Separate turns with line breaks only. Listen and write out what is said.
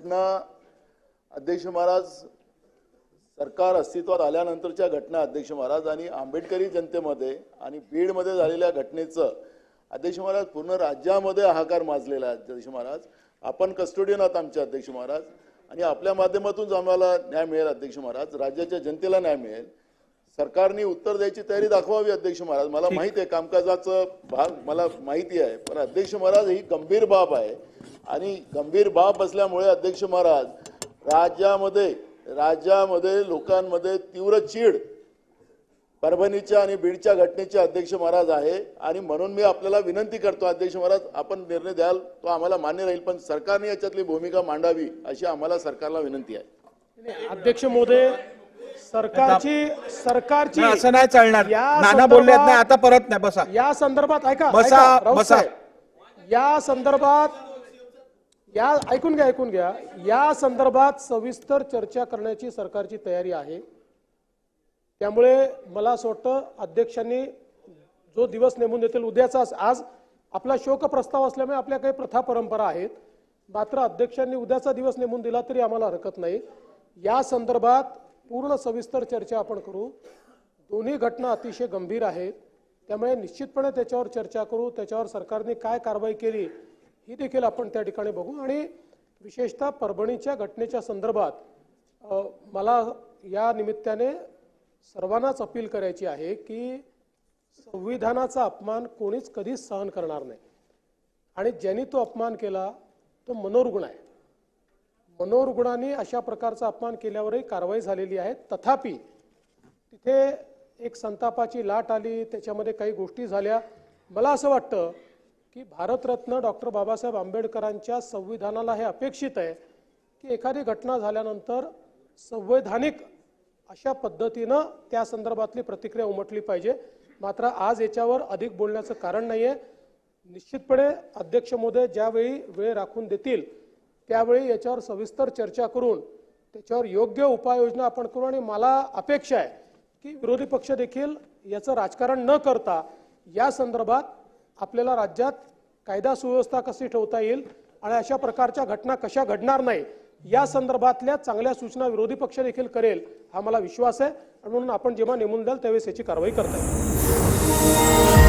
घटना अध्यक्ष महाराज सरकार अस्तित्वात आल्यानंतरच्या घटना अध्यक्ष महाराज आणि आंबेडकरी जनतेमध्ये आणि बीडमध्ये झालेल्या घटनेचं अध्यक्ष महाराज पूर्ण राज्यामध्ये हाहाकार माजलेला आहे अध्यक्ष महाराज. आपण कस्टोडियन आहात आमचे अध्यक्ष महाराज. आणि आपल्या माध्यमातून आम्हाला न्याय मिळेल अध्यक्ष महाराज. राज्याच्या जनतेला न्याय मिळेल. सरकारने उत्तर द्यायची तयारी दाखवावी अध्यक्ष महाराज. मला माहीत आहे कामकाजाचं भाग मला माहिती आहे. पण अध्यक्ष महाराज ही गंभीर बाब आहे. आणि गंभीर बाब असल्यामुळे अध्यक्ष महाराज राज्यामध्ये राज्यामध्ये लोकांमध्ये तीव्र चीड परभणीच्या आणि बीडच्या घटनेचे अध्यक्ष महाराज आहे. आणि म्हणून मी आपल्याला विनंती करतो अध्यक्ष महाराज आपण निर्णय द्याल तो आम्हाला मान्य राहील पण सरकारने याच्यातली भूमिका मांडावी अशी आम्हाला सरकारला विनंती आहे.
अध्यक्ष महोदय सरकारची सरकारची
नाही, असं नाही चालणार.
या
नाना बोलले
संदर्भात-
नाही आता परत नाही बसा.
या संदर्भात ऐका
बसा, बसा.
या संदर्भात या ऐकून घ्या ऐकून घ्या. या संदर्भात सविस्तर चर्चा करण्याची सरकारची तयारी आहे. त्यामुळे मला असं वाटतं अध्यक्षांनी जो दिवस नेमून देतील उद्याचा आज आपला शोक प्रस्ताव असल्यामुळे आपल्या काही प्रथा परंपरा आहेत. मात्र अध्यक्षांनी उद्याचा दिवस नेमून दिला तरी आम्हाला हरकत नाही. या संदर्भात पूर्ण सविस्तर चर्चा आपण करू. दोन्ही घटना अतिशय गंभीर आहेत. त्यामुळे निश्चितपणे त्याच्यावर चर्चा करू. त्याच्यावर सरकारने काय कारवाई केली ही देखील आपण त्या ठिकाणी बघू. आणि विशेषतः परभणीच्या घटनेच्या संदर्भात मला या निमित्ताने सर्वांनाच अपील करायची आहे की संविधानाचा अपमान कोणीच कधीच सहन करणार नाही. आणि ज्यांनी तो अपमान केला तो मनोरुग्ण आहे. मनोरुग्णांनी अशा प्रकारचा अपमान केल्यावरही कारवाई झालेली आहे. तथापि तिथे एक संतापाची लाट आली त्याच्यामध्ये काही गोष्टी झाल्या. मला असं वाटतं की भारतरत्न डॉक्टर बाबासाहेब आंबेडकरांच्या संविधानाला हे अपेक्षित आहे की एखादी घटना झाल्यानंतर संवैधानिक अशा पद्धतीनं त्या संदर्भातली प्रतिक्रिया उमटली पाहिजे. मात्र आज याच्यावर अधिक बोलण्याचं कारण नाही आहे निश्चितपणे अध्यक्ष महोदय ज्यावेळी वेळ राखून देतील त्यावेळी याच्यावर सविस्तर चर्चा करून त्याच्यावर योग्य उपाययोजना आपण करू. आणि मला अपेक्षा आहे की विरोधी पक्ष देखील याचं राजकारण न करता या संदर्भात आपल्याला राज्यात कायदा सुव्यवस्था कशी ठेवता येईल आणि अशा प्रकारच्या घटना कशा घडणार नाही या संदर्भातल्या चांगल्या सूचना विरोधी पक्ष देखील करेल हा मला विश्वास आहे. आणि म्हणून आपण जेव्हा नेमून द्याल त्यावेळेस याची कारवाई करता येईल.